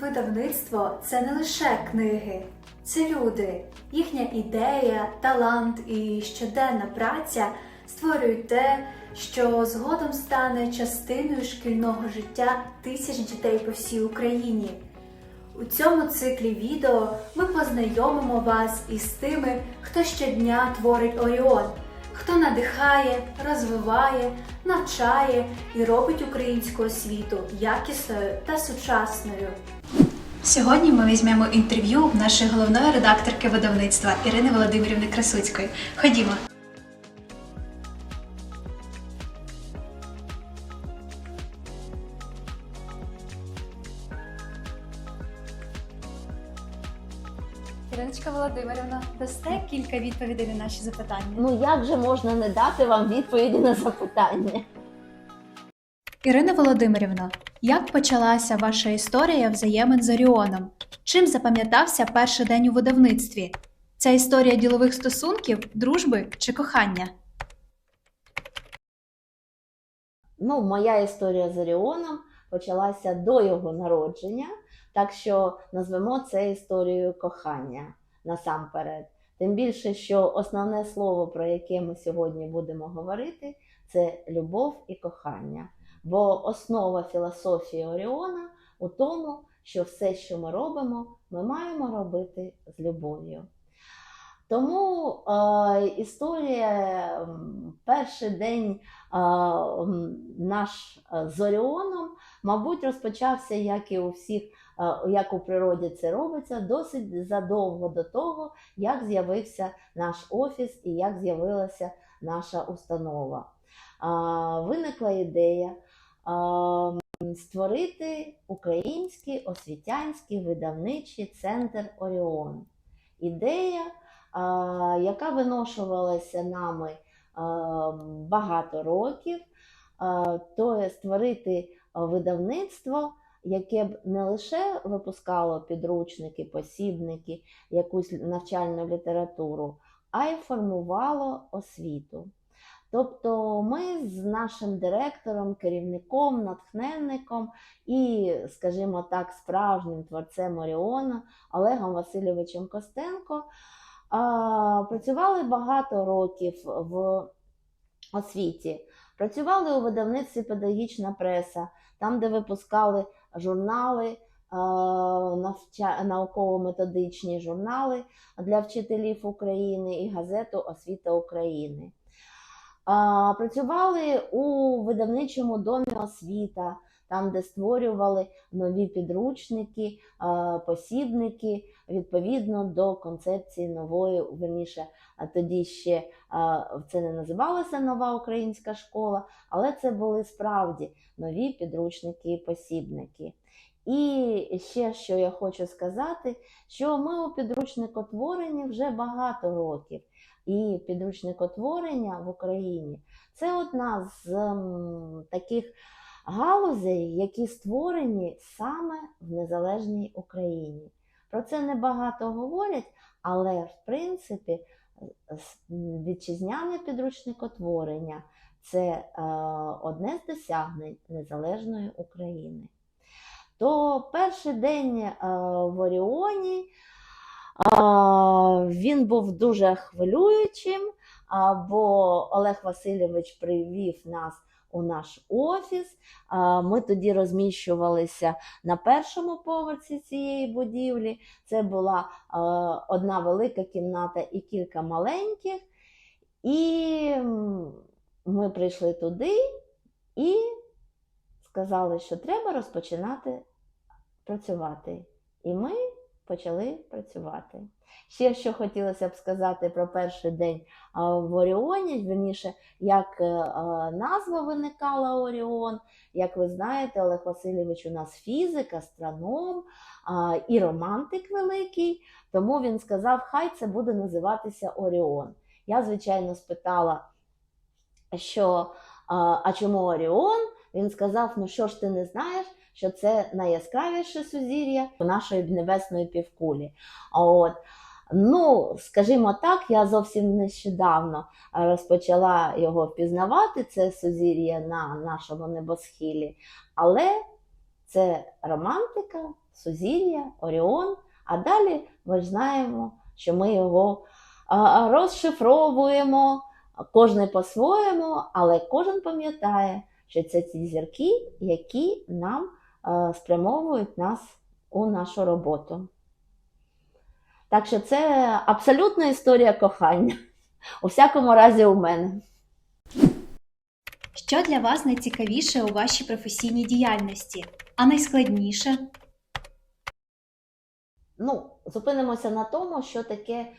Видавництво це не лише книги, це люди. Їхня ідея, талант і щоденна праця створюють те, що згодом стане частиною шкільного життя тисяч дітей по всій Україні. У цьому циклі відео ми познайомимо вас із тими, хто щодня творить Оріон, хто надихає, розвиває, навчає і робить українську освіту якісною та сучасною. Сьогодні ми візьмемо інтерв'ю в нашої головної редакторки видавництва Ірини Володимирівни Красуцької. Ходімо. Іриночка Володимирівна, дасте кілька відповідей на наші запитання. Ну як же можна не дати вам відповіді на запитання? Ірина Володимирівна, як почалася ваша історія взаємин з Оріоном? Чим запам'ятався перший день у видавництві? Ця історія ділових стосунків, дружби чи кохання? Ну, моя історія з Оріоном почалася до його народження, так що назвемо це історією кохання насамперед. Тим більше, що основне слово, про яке ми сьогодні будемо говорити, це любов і кохання. Бо основа філософії Оріона у тому, що все, що ми робимо, ми маємо робити з любов'ю. Тому е, історія, перший день е, наш е, з Оріоном, мабуть, розпочався, як і у всіх, е, як у природі це робиться, досить задовго до того, як з'явився наш офіс і як з'явилася наша установа. Е, Виникла ідея створити український освітянський видавничий центр Оріон. Ідея яка виношувалася нами багато років, то є створити видавництво, яке б не лише випускало підручники, посібники, якусь навчальну літературу, а й формувало освіту. Тобто ми з нашим директором, керівником, натхненником і, скажімо так, справжнім творцем Оріона Олегом Васильовичем Костенко працювали багато років в освіті. Працювали у видавництві педагогічна преса, там, де випускали журнали, науково-методичні журнали для вчителів України і газету Освіта України. Працювали у видавничому домі освіта, там, де створювали нові підручники, посібники відповідно до концепції нової, верніше, тоді ще це не називалося нова українська школа, але це були справді нові підручники і посібники. І ще що я хочу сказати, що ми у підручникотворенні вже багато років. І підручникотворення в Україні це одна з таких галузей, які створені саме в незалежній Україні. Про це небагато говорять, але в принципі вітчизняне підручникотворення це е, одне з досягнень незалежної України. То перший день е, в Оріоні він був дуже хвилюючим, бо Олег Васильович привів нас у наш офіс. Ми тоді розміщувалися на першому поверсі цієї будівлі. Це була одна велика кімната і кілька маленьких. І ми прийшли туди і сказали, що треба розпочинати працювати. І ми почали працювати. Ще що хотілося б сказати про перший день в Оріоні, верніше, як е, назва виникала Оріон. Як ви знаєте, Олег Васильович у нас фізик, астроном і романтик великий, тому він сказав, хай це буде називатися Оріон. Я, звичайно, спитала, що а чому Оріон? Він сказав: ну що ж ти не знаєш, що це найяскравіше сузір'я нашої небесної півкулі. От. Ну, скажімо так, я зовсім нещодавно розпочала його впізнавати, це сузір'я на нашому небосхилі, але це романтика сузір'я, Оріон. А далі ми знаємо, що ми його розшифровуємо, кожен по-своєму, але кожен пам'ятає, що це ці зірки, які нам е, спрямовують нас у нашу роботу. Так що це абсолютна історія кохання. У всякому разі, у мене. Що для вас найцікавіше у вашій професійній діяльності, а найскладніше? Ну, зупинимося на тому, що таке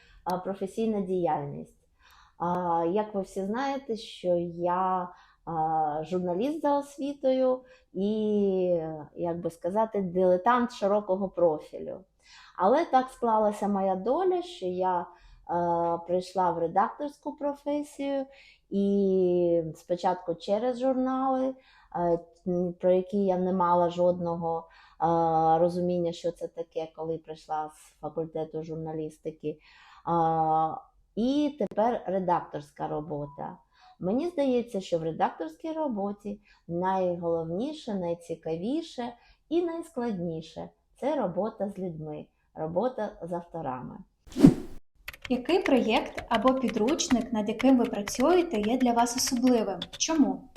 професійна діяльність. Як ви всі знаєте, що я журналіст за освітою і, як би сказати, дилетант широкого профілю. Але так склалася моя доля, що я е, прийшла в редакторську професію, і спочатку через журнали, е, про які я не мала жодного е, розуміння, що це таке, коли прийшла з факультету журналістики. І тепер редакторська робота. Мені здається, що в редакторській роботі найголовніше, найцікавіше і найскладніше це робота з людьми, робота з авторами. Який проєкт або підручник, над яким ви працюєте, є для вас особливим? Чому?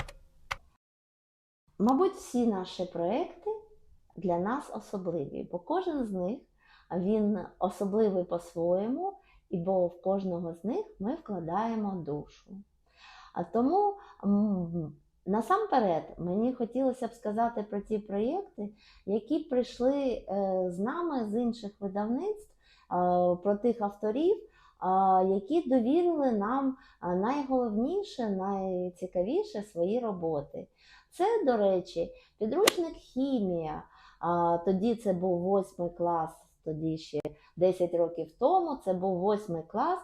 Мабуть, всі наші проекти для нас особливі, бо кожен з них він особливий по-своєму, і бо в кожного з них ми вкладаємо душу. А тому насамперед мені хотілося б сказати про ті проєкти, які прийшли е, з нами з інших видавництв, е, про тих авторів, е, які довірили нам найголовніше, найцікавіше свої роботи. Це, до речі, підручник хімія. Тоді це був восьмий клас, тоді ще 10 років тому. Це був восьмий клас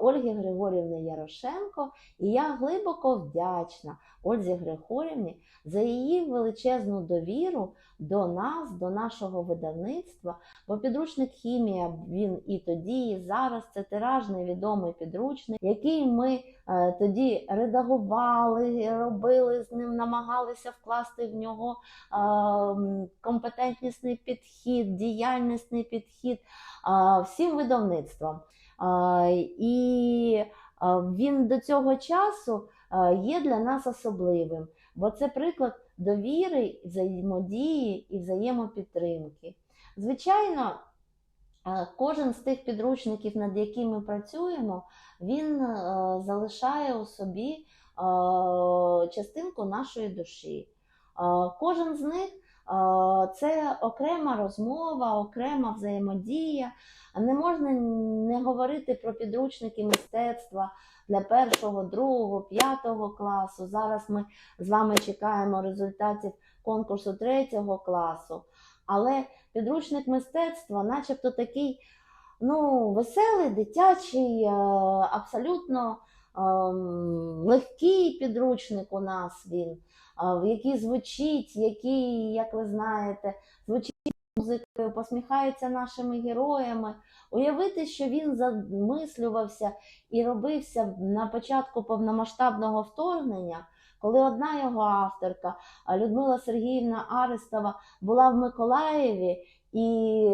Ольги Григорівни Ярошенко. І я глибоко вдячна Ользі Григорівні за її величезну довіру до нас, до нашого видавництва. Бо підручник хімія він і тоді, і зараз це тиражний відомий підручник, який ми е, тоді редагували, робили з ним, намагалися вкласти в нього е, компетентнісний підхід, діяльнісний підхід е, всім видавництвам. І він до цього часу є для нас особливим, бо це приклад довіри, взаємодії і взаємопідтримки. Звичайно, е, кожен з тих підручників, над якими ми працюємо, він е, залишає у собі е, частинку нашої душі. Е, Кожен з них е, це окрема розмова, окрема взаємодія. Не можна не говорити про підручники мистецтва для першого, другого, п'ятого класу. Зараз ми з вами чекаємо результатів конкурсу третього класу. Але підручник мистецтва, начебто такий ну, веселий, дитячий, е, абсолютно ем, легкий підручник у нас він, е, який звучить, який, як ви знаєте, звучить музикою, посміхається нашими героями. Уявити, що він замислювався і робився на початку повномасштабного вторгнення, коли одна його авторка, Людмила Сергіївна Арестова, була в Миколаєві, і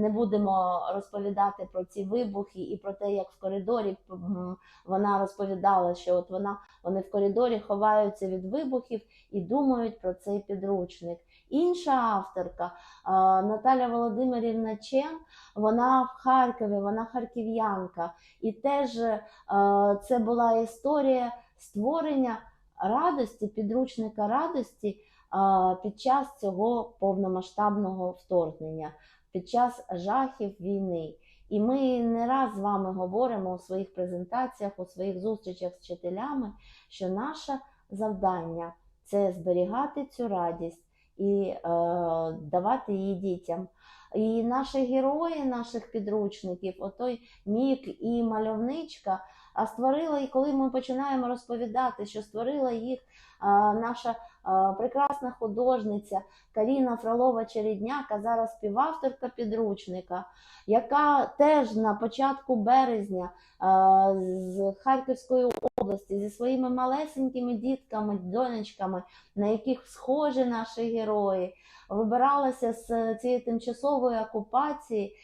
не будемо розповідати про ці вибухи і про те, як в коридорі вона розповідала, що от вона вони в коридорі ховаються від вибухів і думають про цей підручник. Інша авторка Наталя Володимирівна Чен, вона в Харкові, вона харків'янка, і теж е, це була історія створення радості, підручника радості під час цього повномасштабного вторгнення, під час жахів війни. І ми не раз з вами говоримо у своїх презентаціях, у своїх зустрічах з вчителями, що наше завдання це зберігати цю радість і е, давати її дітям. І наші герої наших підручників, отой Мік і мальовничка, а, створила, і коли ми починаємо розповідати, що створила їх а, наша а, прекрасна художниця Каріна Фролова Чередняк, зараз співавторка підручника, яка теж на початку березня а, з Харківської області зі своїми малесенькими дітками, донечками, на яких схожі наші герої, вибиралася з цієї тимчасової окупації,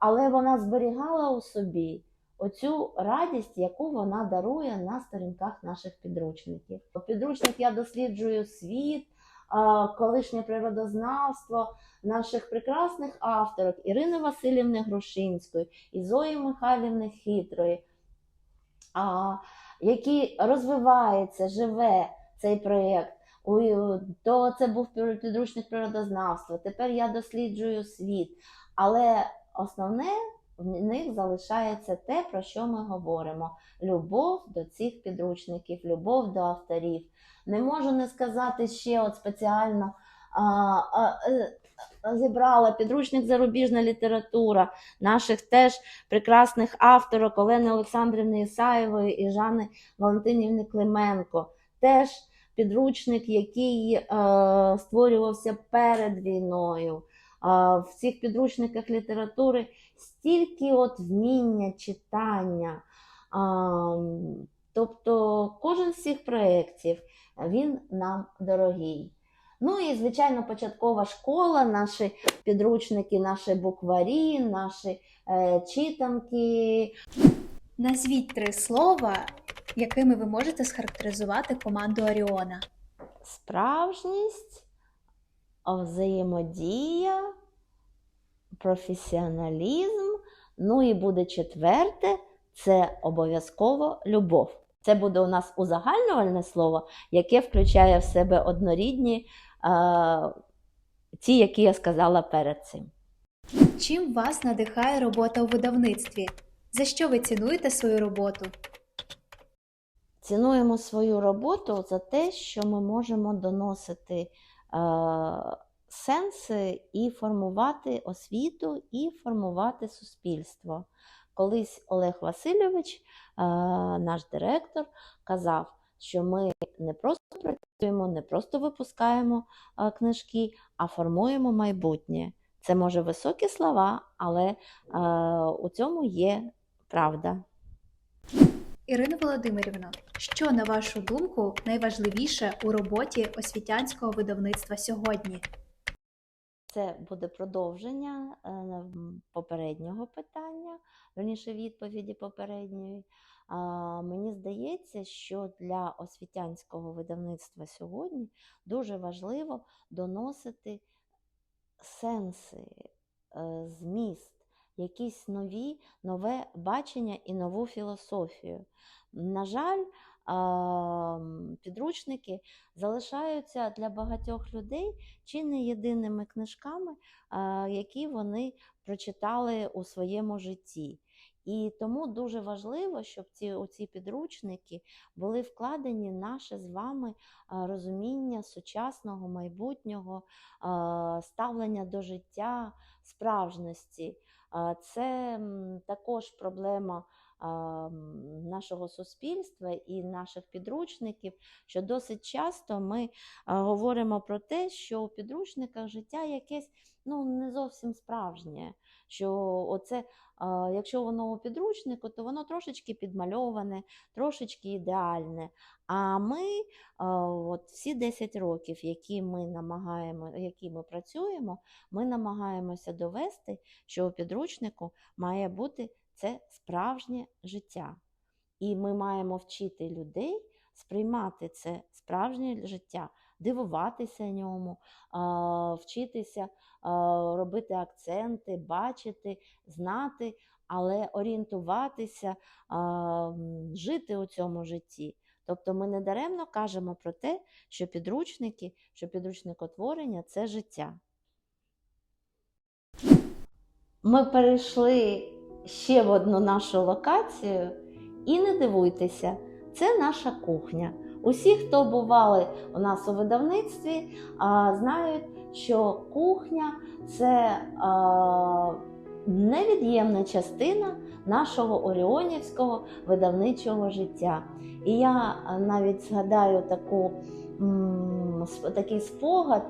але вона зберігала у собі оцю радість, яку вона дарує на сторінках наших підручників. У підручник я досліджую світ, колишнє природознавство наших прекрасних авторок Ірини Васильівни Грушинської і Зої Михайлівни Хитрої, який розвивається, живе цей проєкт. То це був підручник природознавства. Тепер я досліджую світ. Але основне в них залишається те, про що ми говоримо: любов до цих підручників, любов до авторів. Не можу не сказати ще от спеціально а, а, е, зібрала підручник зарубіжна література наших теж прекрасних авторок Олени Олександрівни Ісаєвої і Жани Валентинівни Клименко. Теж підручник, який е, створювався перед війною. А, В цих підручниках літератури стільки от вміння читання. А, Тобто кожен з цих проєктів він нам дорогий. Ну і, звичайно, початкова школа, наші підручники, наші букварі, наші е, читанки. Назвіть три слова, якими ви можете схарактеризувати команду Оріона. Справжність, взаємодія, професіоналізм. Ну і буде четверте це обов'язково любов. Це буде у нас узагальнювальне слово, яке включає в себе однорідні е, ті, які я сказала перед цим. Чим вас надихає робота у видавництві? За що ви цінуєте свою роботу? Цінуємо свою роботу за те, що ми можемо доносити е, сенси і формувати освіту, і формувати суспільство. Колись Олег Васильович, е, наш директор, казав, що ми не просто працюємо, не просто випускаємо е, книжки, а формуємо майбутнє. Це може високі слова, але е, у цьому є правда. Ірина Володимирівна, що на вашу думку найважливіше у роботі освітянського видавництва сьогодні? Це буде продовження е, попереднього питання, верніше відповіді попередньої. Мені здається, що для освітянського видавництва сьогодні дуже важливо доносити сенси, е, зміст, якісь нові, нове бачення і нову філософію. На жаль, підручники залишаються для багатьох людей чи не єдиними книжками, які вони прочитали у своєму житті. І тому дуже важливо, щоб ці оці підручники були вкладені наше з вами розуміння сучасного майбутнього, ставлення до життя, справжності. Це також проблема нашого суспільства і наших підручників, що досить часто ми говоримо про те, що у підручниках життя якесь ну, не зовсім справжнє. Що оце, якщо воно у підручнику, то воно трошечки підмальоване, трошечки ідеальне. А ми от всі 10 років, які ми намагаємо, які ми працюємо, ми намагаємося довести, що у підручнику має бути це справжнє життя. І ми маємо вчити людей сприймати це справжнє життя, дивуватися ньому, вчитися робити акценти, бачити, знати, але орієнтуватися, жити у цьому житті. Тобто ми не даремно кажемо про те, що підручники, що підручникотворення це життя. Ми перейшли ще в одну нашу локацію, і не дивуйтеся, це наша кухня. Усі, хто бували у нас у видавництві, знають, що кухня це невід'ємна частина нашого оріонівського видавничого життя. І я навіть згадаю таку, такий спогад,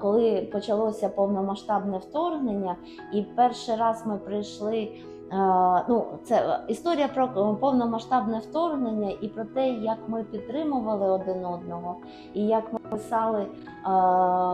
коли почалося повномасштабне вторгнення, і перший раз ми прийшли. Е, Ну, це історія про повномасштабне вторгнення і про те, як ми підтримували один одного, і як ми писали е,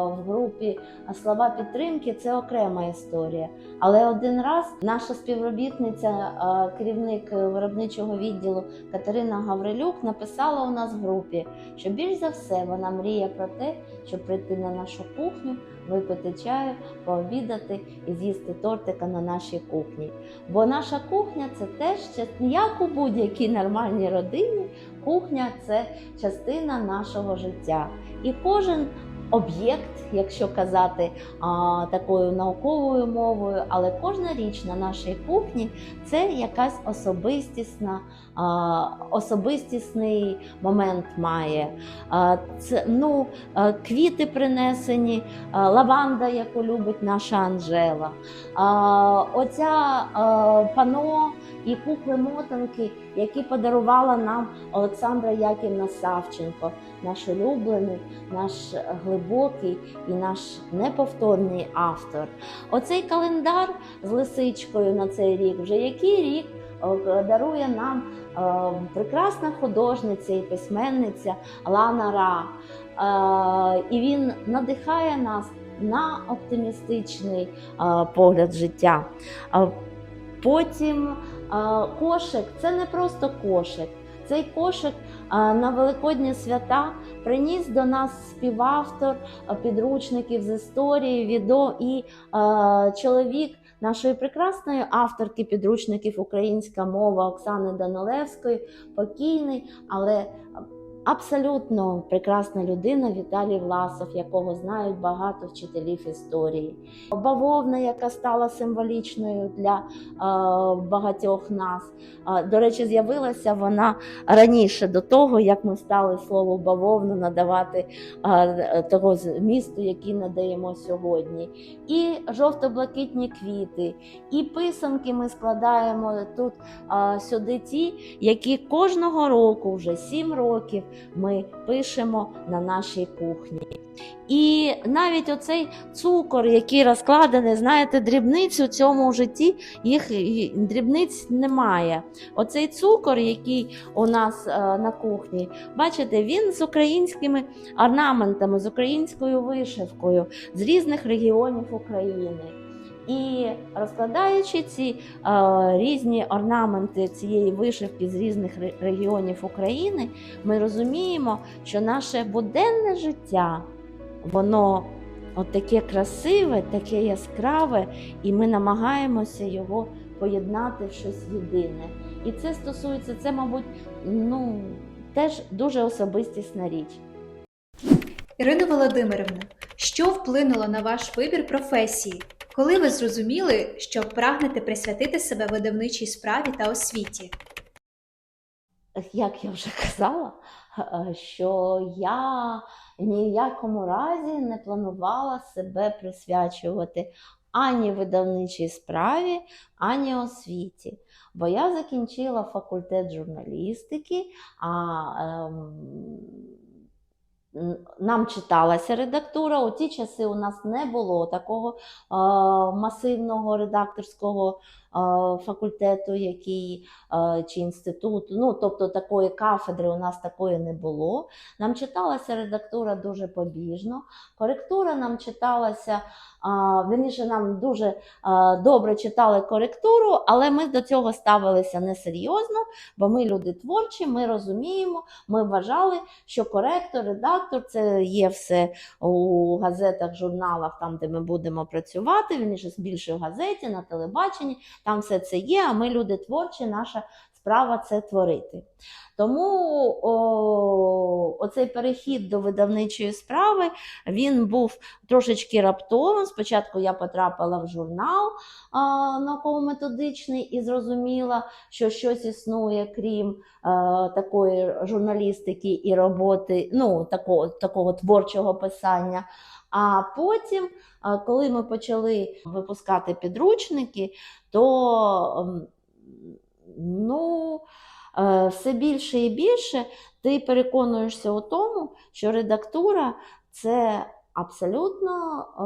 в групі слова підтримки, це окрема історія. Але один раз наша співробітниця, е, керівник виробничого відділу Катерина Гаврилюк, написала у нас в групі, що більш за все вона мріє про те, щоб прийти на нашу кухню, випити чаю, пообідати і з'їсти тортика на нашій кухні. Бо наша кухня це теж як у будь-якій нормальній родині. Кухня це частина нашого життя. І кожен об'єкт, якщо казати а, такою науковою мовою, але кожна річ на нашій кухні це якась особистісна, а, особистісний момент має. А, це, ну, квіти принесені, а, лаванда, яку любить наша Анжела. А, оця а, пано і кукли мотанки, які подарувала нам Олександра Яківна Савченко, наш улюблений, наш глибокий і наш неповторний автор. Оцей календар з лисичкою на цей рік, вже який рік дарує нам прекрасна художниця і письменниця Лана Ра. Е, І він надихає нас на оптимістичний е, погляд життя. Е, Потім кошик це не просто кошик. Цей кошик на Великодні свята приніс до нас співавтор підручників з історії, відо і чоловік нашої прекрасної авторки підручників Українська мова Оксани Данилевської, покійний, але абсолютно прекрасна людина Віталій Власов, якого знають багато вчителів історії. Бавовна, яка стала символічною для е, багатьох нас. Е, до речі, з'явилася вона раніше до того, як ми стали слово бавовну надавати е, того змісту, який надаємо сьогодні. І жовто-блакитні квіти, і писанки ми складаємо тут сюди ті, які кожного року, вже сім років, ми пишемо на нашій кухні. І навіть оцей цукор, який розкладений, знаєте, дрібниць у цьому житті, їх дрібниць немає. Оцей цукор, який у нас е, на кухні, бачите, він з українськими орнаментами, з українською вишивкою, з різних регіонів України. І розкладаючи ці е, різні орнаменти цієї вишивки з різних регіонів України, ми розуміємо, що наше буденне життя, воно от таке красиве, таке яскраве, і ми намагаємося його поєднати в щось єдине. І це стосується, це, мабуть, ну, теж дуже особистісна річ. Ірина Володимирівна, що вплинуло на ваш вибір професії? Коли ви зрозуміли, що прагнете присвятити себе видавничій справі та освіті? як я вже казала, що я ні в якому разі не планувала себе присвячувати ані видавничій справі, ані освіті. Бо я закінчила факультет журналістики, а ем, нам читалася редактура. У ті часи у нас не було такого е, масивного редакторського факультету, який е, чи інституту. Ну, тобто такої кафедри у нас такої не було. Нам читалася редактура дуже побіжно, коректура нам читалася, а, вірніше, нам дуже добре читали коректуру, але ми до цього ставилися несерйозно, бо ми люди творчі, ми розуміємо, ми вважали, що коректор, редактор це є все у газетах, журналах, там, де ми будемо працювати, вірніше, більше в газеті, на телебаченні, там все це є, а ми люди творчі, наша справа це творити. Тому о, оцей перехід до видавничої справи він був трошечки раптовим. Спочатку я потрапила в журнал науково-методичний і зрозуміла, що щось існує, крім а, такої журналістики і роботи, ну, такого, такого творчого писання. А потім, коли ми почали випускати підручники, то ем, ну, е, все більше і більше ти переконуєшся у тому, що редактура це абсолютно е,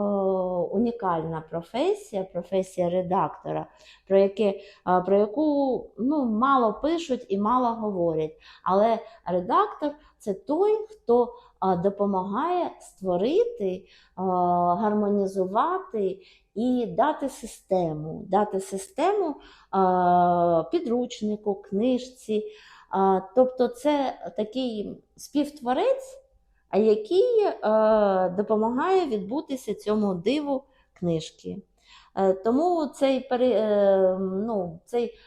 унікальна професія, професія редактора, про, яке, е, про яку ну, мало пишуть і мало говорять. Але редактор це той, хто допомагає створити, гармонізувати і дати систему, дати систему підручнику, книжці. Тобто це такий співтворець, який допомагає відбутися цьому диву книжки. Е, тому цей, е, ну, цей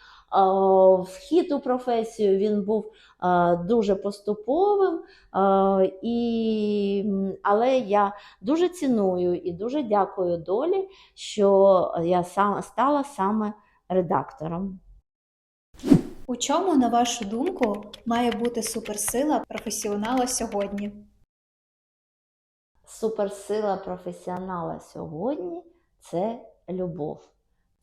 вхід у професію він був е, дуже поступовим, е, і, але я дуже ціную і дуже дякую долі, що я стала саме редактором. У чому, на вашу думку, має бути суперсила професіонала сьогодні? суперсила професіонала сьогодні це любов.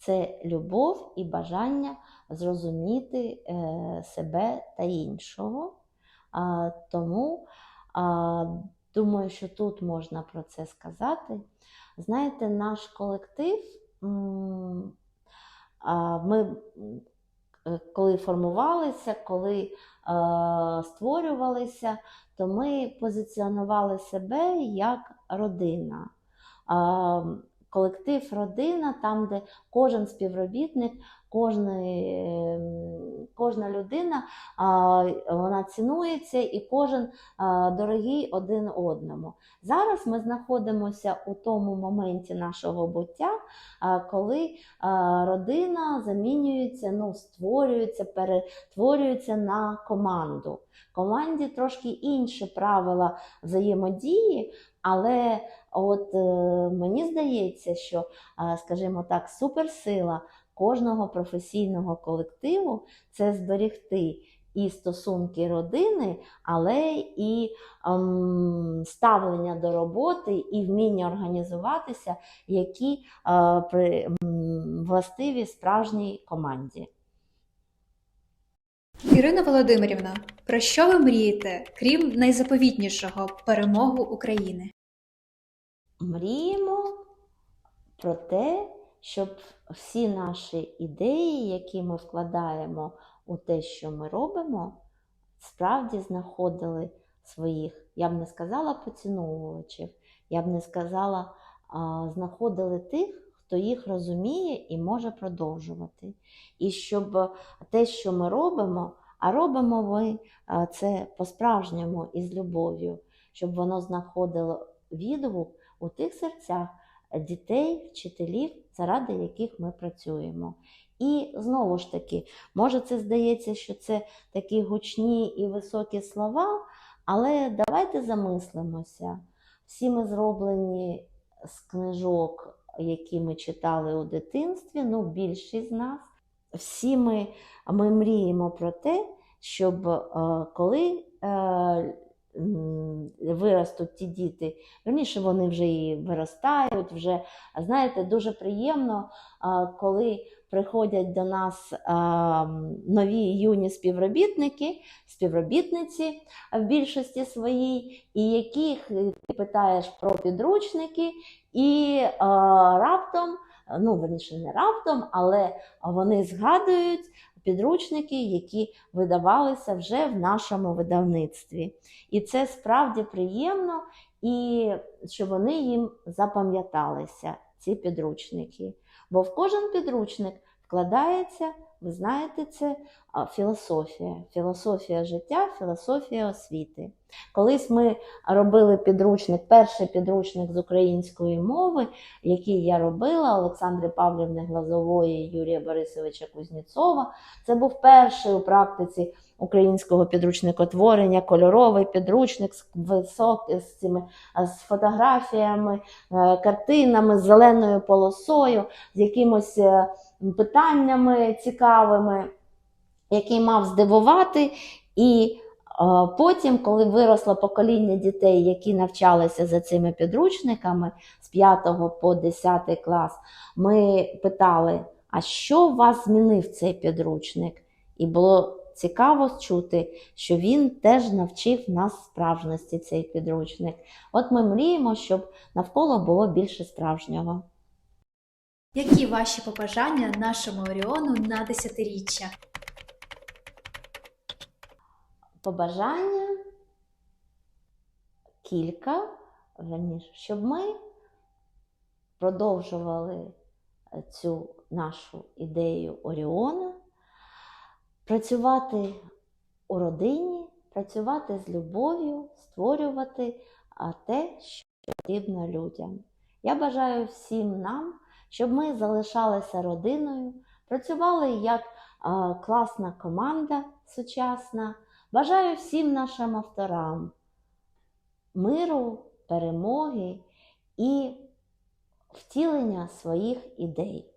Це любов і бажання зрозуміти е, себе та іншого. Тому думаю, що тут можна про це сказати. Знаєте, наш колектив, ми е, коли формувалися, коли е, створювалися, то ми позиціонували себе як родина. Колектив родина, там, де кожен співробітник, кожний, ем, кожна людина вона цінується і кожен дорогий один одному. Зараз ми знаходимося у тому моменті нашого буття, коли родина замінюється, ну, створюється, перетворюється на команду. Команді трошки інші правила взаємодії, але от е, мені здається, що, скажімо так, суперсила кожного професійного колективу це зберегти і стосунки родини, але і ем, ставлення до роботи і вміння організуватися, які е, при, властиві справжній команді. Ірина Володимирівна, про що ви мрієте, крім найзаповітнішого перемогу України? Мріємо про те, щоб всі наші ідеї, які ми вкладаємо у те, що ми робимо, справді знаходили своїх, я б не сказала поціновувачів, я б не сказала, знаходили тих, хто їх розуміє і може продовжувати. І щоб те, що ми робимо, а робимо ми це по-справжньому і з любов'ю, щоб воно знаходило відгук у тих серцях дітей, вчителів, заради яких ми працюємо. І знову ж таки, може, це здається, що це такі гучні і високі слова, але давайте замислимося. Всі ми зроблені з книжок, які ми читали у дитинстві, ну, більшість з нас. Всі ми, ми мріємо про те, щоб е, коли е, виростуть ті діти, Верніше вони вже і виростають, вже знаєте, дуже приємно, коли приходять до нас нові юні співробітники, співробітниці в більшості своїй, і яких ти питаєш про підручники, і раптом, ну верніше не раптом, але вони згадують підручники, які видавалися вже в нашому видавництві. І це справді приємно і щоб вони їм запам'яталися, ці підручники. Бо в кожен підручник вкладається, ви знаєте, це філософія, філософія життя, філософія освіти. Колись ми робили підручник, перший підручник з української мови, який я робила Олександри Павлівни Глазової, Юрія Борисовича Кузнєцова. Це був перший у практиці українського підручникотворення, кольоровий підручник з висок, з цими з фотографіями, е, картинами, з зеленою полосою, з якимось е, питаннями цікавими, який мав здивувати і Потім, коли виросло покоління дітей, які навчалися за цими підручниками з 5 по 10 клас, ми питали, а що вас змінив цей підручник? І було цікаво чути, що він теж навчив нас справжності цей підручник. От ми мріємо, щоб навколо було більше справжнього. Які ваші побажання нашому Оріону на десятиріччя? Побажання кілька, верніше, щоб ми продовжували цю нашу ідею Оріона, працювати у родині, працювати з любов'ю, створювати те, що потрібно людям. Я бажаю всім нам, щоб ми залишалися родиною, працювали як класна команда сучасна. Бажаю всім нашим авторам миру, перемоги і втілення своїх ідей.